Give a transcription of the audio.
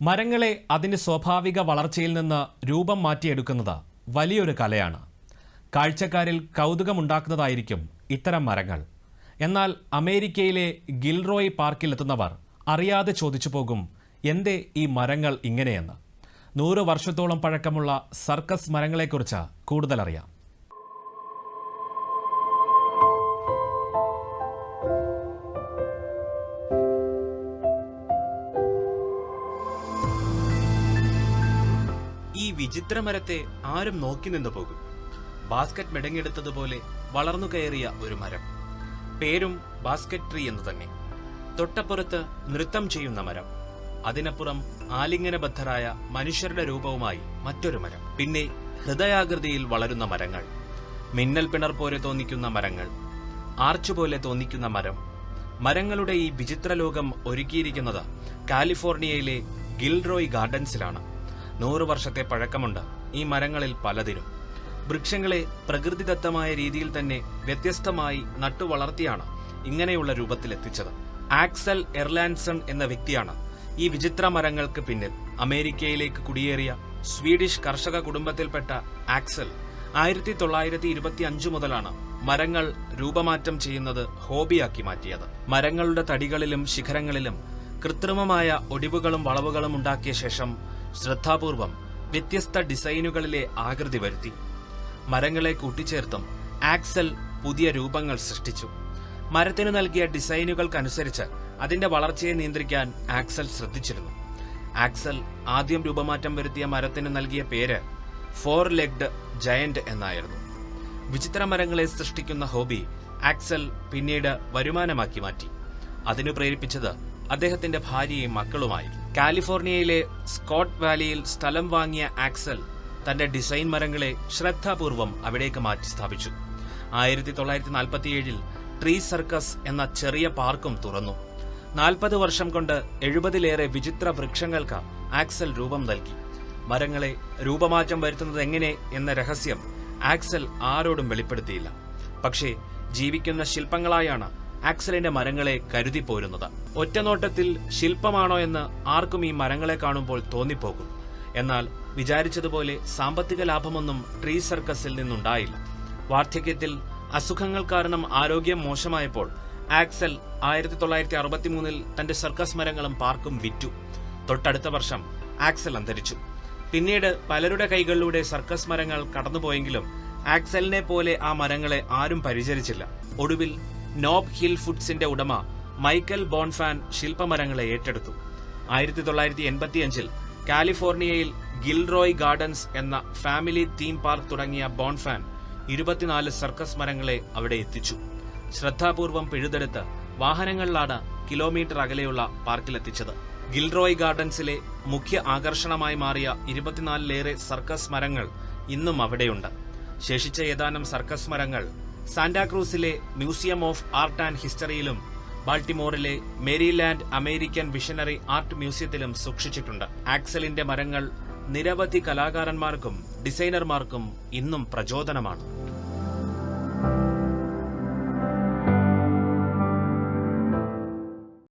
മരങ്ങളെ അതിന്റെ സ്വാഭാവിക വളർച്ചയിൽ നിന്ന് രൂപം മാറ്റിയെടുക്കുന്നത് വലിയൊരു കലയാണ്. കാഴ്ചക്കാരിൽ കൗതുകമുണ്ടാക്കുന്നതായിരിക്കും ഇത്തരം മരങ്ങൾ. എന്നാൽ അമേരിക്കയിലെ ഗിൽറോയ് പാർക്കിലെത്തുന്നവർ അറിയാതെ ചോദിച്ചു പോകും എന്തേ ഈ മരങ്ങൾ ഇങ്ങനെയെന്ന്? നൂറ് വർഷത്തോളം പഴക്കമുള്ള സർക്കസ് മരങ്ങളെക്കുറിച്ച് കൂടുതലറിയാം. വിചിത്ര മരത്തെ ആരും നോക്കി നിന്നു പോകും. ബാസ്ക്കറ്റ് മെടങ്ങിയെടുത്തതുപോലെ വളർന്നു കയറിയ ഒരു മരം. പേരും ബാസ്ക്കറ്റ് ട്രീ എന്ന് തന്നെ. തൊട്ടപ്പുറത്ത് നൃത്തം ചെയ്യുന്ന മരം. അതിനപ്പുറം ആലിംഗനബദ്ധരായ മനുഷ്യരുടെ രൂപവുമായി മറ്റൊരു മരം. പിന്നെ ഹൃദയാകൃതിയിൽ വളരുന്ന മരങ്ങൾ. മിന്നൽ പിണർ പോലെ തോന്നിക്കുന്ന മരങ്ങൾ. ആർച്ച് പോലെ തോന്നിക്കുന്ന മരം. മരങ്ങളുടെ ഈ വിചിത്ര ലോകം ഒരുക്കിയിരിക്കുന്നത് കാലിഫോർണിയയിലെ ഗിൽറോയ് ഗാർഡൻസിലാണ്. നൂറ് വർഷത്തെ പഴക്കമുണ്ട് ഈ മരങ്ങളിൽ പലതിനും. വൃക്ഷങ്ങളെ പ്രകൃതിദത്തമായ രീതിയിൽ തന്നെ വ്യത്യസ്തമായി നട്ടുവളർത്തിയാണ് ഇങ്ങനെയുള്ള രൂപത്തിലെത്തിച്ചത് ആക്സൽ എർലാൻസൺ എന്ന വ്യക്തിയാണ് ഈ വിചിത്ര മരങ്ങൾക്ക് പിന്നിൽ അമേരിക്കയിലേക്ക് കുടിയേറിയ സ്വീഡിഷ് കർഷക കുടുംബത്തിൽപ്പെട്ട ആക്സൽ ആയിരത്തി തൊള്ളായിരത്തി ഇരുപത്തി അഞ്ച് മുതലാണ് മരങ്ങൾ രൂപമാറ്റം ചെയ്യുന്നത് ഹോബിയാക്കി മാറ്റിയത്. മരങ്ങളുടെ തടികളിലും ശിഖരങ്ങളിലും കൃത്രിമമായ ഒടിവുകളും വളവുകളും ഉണ്ടാക്കിയ ശേഷം ശ്രദ്ധാപൂർവം വ്യത്യസ്ത ഡിസൈനുകളിലെ ആകൃതി വരുത്തി. മരങ്ങളെ കൂട്ടിച്ചേർത്തും ആക്സൽ പുതിയ രൂപങ്ങൾ സൃഷ്ടിച്ചു. മരത്തിന് നൽകിയ ഡിസൈനുകൾക്കനുസരിച്ച് അതിന്റെ വളർച്ചയെ നിയന്ത്രിക്കാൻ ആക്സൽ ശ്രദ്ധിച്ചിരുന്നു. ആക്സൽ ആദ്യം രൂപമാറ്റം വരുത്തിയ മരത്തിന് നൽകിയ പേര് ഫോർ ലെഗ്ഡ് ജയന്റ് എന്നായിരുന്നു. വിചിത്ര മരങ്ങളെ സൃഷ്ടിക്കുന്ന ഹോബി ആക്സൽ പിന്നീട് വരുമാനമാക്കി മാറ്റി. അതിനു പ്രേരിപ്പിച്ചത് അദ്ദേഹത്തിന്റെ ഭാര്യയും മക്കളുമായി കാലിഫോർണിയയിലെ സ്കോട്ട് വാലിയിൽ സ്ഥലം വാങ്ങിയ ആക്സൽ തന്റെ ഡിസൈൻ മരങ്ങളെ ശ്രദ്ധാപൂർവം അവിടേക്ക് മാറ്റി സ്ഥാപിച്ചു. ആയിരത്തി തൊള്ളായിരത്തി നാൽപ്പത്തിയേഴിൽ ട്രീ സർക്കസ് എന്ന ചെറിയ പാർക്കും തുറന്നു. നാൽപ്പത് വർഷം കൊണ്ട് എഴുപതിലേറെ വിചിത്ര വൃക്ഷങ്ങൾക്ക് ആക്സൽ രൂപം നൽകി. മരങ്ങളെ രൂപമാറ്റം വരുത്തുന്നത് എങ്ങനെ എന്ന രഹസ്യം ആക്സൽ ആരോടും വെളിപ്പെടുത്തിയില്ല. പക്ഷേ ജീവിക്കുന്ന ശില്പങ്ങളായാണ് ആക്സലിന്റെ മരങ്ങളെ കരുതി പോരുന്നത്. ഒറ്റനോട്ടത്തിൽ ശില്പമാണോ എന്ന് ആർക്കും ഈ മരങ്ങളെ കാണുമ്പോൾ തോന്നിപ്പോകും. എന്നാൽ വിചാരിച്ചതുപോലെ സാമ്പത്തിക ലാഭമൊന്നും ട്രീ സർക്കസിൽ നിന്നുണ്ടായില്ല. വാർദ്ധക്യത്തിൽ അസുഖങ്ങൾ കാരണം ആരോഗ്യം മോശമായപ്പോൾ ആക്സൽ ആയിരത്തി തൊള്ളായിരത്തി അറുപത്തിമൂന്നിൽ തന്റെ സർക്കസ് മരങ്ങളും പാർക്കും വിറ്റു. തൊട്ടടുത്ത വർഷം ആക്സൽ അന്തരിച്ചു. പിന്നീട് പലരുടെ കൈകളിലൂടെ സർക്കസ് മരങ്ങൾ കടന്നുപോയെങ്കിലും ആക്സലിനെ പോലെ ആ മരങ്ങളെ ആരും പരിചരിച്ചില്ല. ഒടുവിൽ നോബ് ഹിൽ ഫുഡ്സിന്റെ ഉടമ മൈക്കൽ ബോൺഫാൻ ശില്പമരങ്ങളെ ഏറ്റെടുത്തു. ആയിരത്തി തൊള്ളായിരത്തി എൺപത്തിയഞ്ചിൽ കാലിഫോർണിയയിൽ ഗിൽറോയ് ഗാർഡൻസ് എന്ന ഫാമിലി തീം പാർക്ക് തുടങ്ങിയ ബോൺഫാൻ ഇരുപത്തിനാല് സർക്കസ് മരങ്ങളെ അവിടെ എത്തിച്ചു. ശ്രദ്ധാപൂർവം പിഴുതെടുത്ത് വാഹനങ്ങളിലാണ് കിലോമീറ്റർ അകലെയുള്ള പാർക്കിലെത്തിച്ചത്. ഗിൽറോയ് ഗാർഡൻസിലെ മുഖ്യ ആകർഷണമായി മാറിയ ഇരുപത്തിനാലിലേറെ സർക്കസ് മരങ്ങൾ ഇന്നും അവിടെയുണ്ട്. ശേഷിച്ച ഏതാനും സർക്കസ് മരങ്ങൾ സാന്റാക്രൂസിലെ മ്യൂസിയം ഓഫ് ആർട്ട് ആൻഡ് ഹിസ്റ്ററിയിലും ബാൾട്ടിമോറിലെ മേരിലാൻഡ് അമേരിക്കൻ വിഷനറി ആർട്ട് മ്യൂസിയത്തിലും സൂക്ഷിച്ചിട്ടുണ്ട്. ആക്സലിന്റെ മരങ്ങൾ നിരവധി കലാകാരന്മാർക്കും ഡിസൈനർമാർക്കും ഇന്നും പ്രചോദനമാണ്.